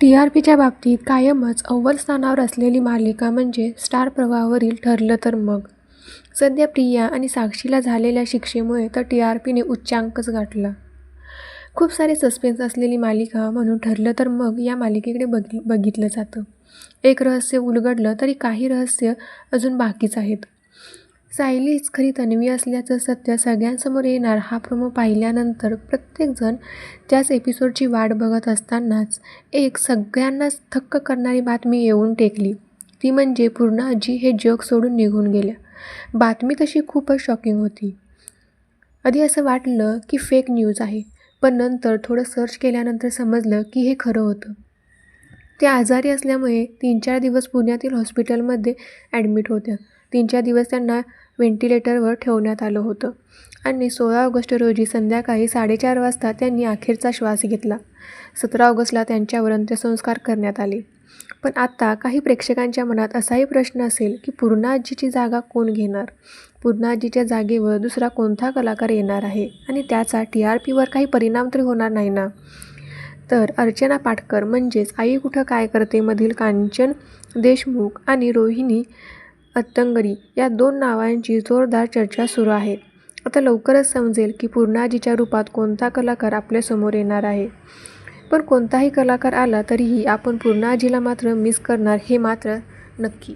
T R पीच्या बाबतीत कायमच अव्वल स्थानावर असलेली मालिका म्हणजे स्टार प्रवाहावरील ठरलं तर मग. सध्या प्रिया आणि साक्षीला झालेल्या शिक्षेमुळे तर टी आर पीने उच्चांकच गाठला. खूप सारे सस्पेन्स असलेली मालिका म्हणून ठरलं तर मग या मालिकेकडे बघितलं जातं. एक रहस्य उलगडलं तरी काही रहस्य अजून बाकीच आहेत. सायली हीच खरी तन्वी असल्याचं सत्य सगळ्यांसमोर येणार हा प्रोमो पाहिल्यानंतर प्रत्येकजण त्याच एपिसोडची वाट बघत असतानाच एक सगळ्यांनाच थक्क करणारी बातमी येऊन टेकली ती म्हणजे पूर्णाजी हे जग सोडून निघून गेल्या. बातमी तशी खूपच शॉकिंग होती. आधी असं वाटलं की फेक न्यूज आहे. पण नंतर थोडं सर्च केल्यानंतर समजलं की हे खरं होतं. ते आजारी असल्यामुळे तीन-चार दिवस पुण्यातील हॉस्पिटलमध्ये ॲडमिट होत्या. तीन-चार दिवस त्यांना व्हेंटिलेटरवर ठेवण्यात आलं होतं आणि सोळा ऑगस्ट रोजी संध्याकाळी साडेचार वाजता त्यांनी अखेरचा श्वास घेतला. सतरा ऑगस्टला त्यांच्यावर अंत्यसंस्कार करण्यात आले. पण आत्ता काही प्रेक्षकांच्या मनात असाही प्रश्न असेल की पूर्णाजीची जागा कोण घेणार? पूर्णाजीच्या जागेवर दुसरा कोणता कलाकार येणार आहे आणि त्याचा टी आर पीवर काही परिणाम तरी होणार नाही ना? तर अर्चना पाटकर म्हणजेच आई कुठं काय करते मधील कांचन देशमुख आणि रोहिणी अत्तंगरी या दोन नावांची जोरदार चर्चा सुरू आहे. आता लवकरच समजेल की पूर्णाजीच्या रूपात कोणता कलाकार आपल्यासमोर येणार आहे. पण कोणताही कलाकार आला तरीही आपण पूर्णाजीला मात्र मिस करणार हे मात्र नक्की.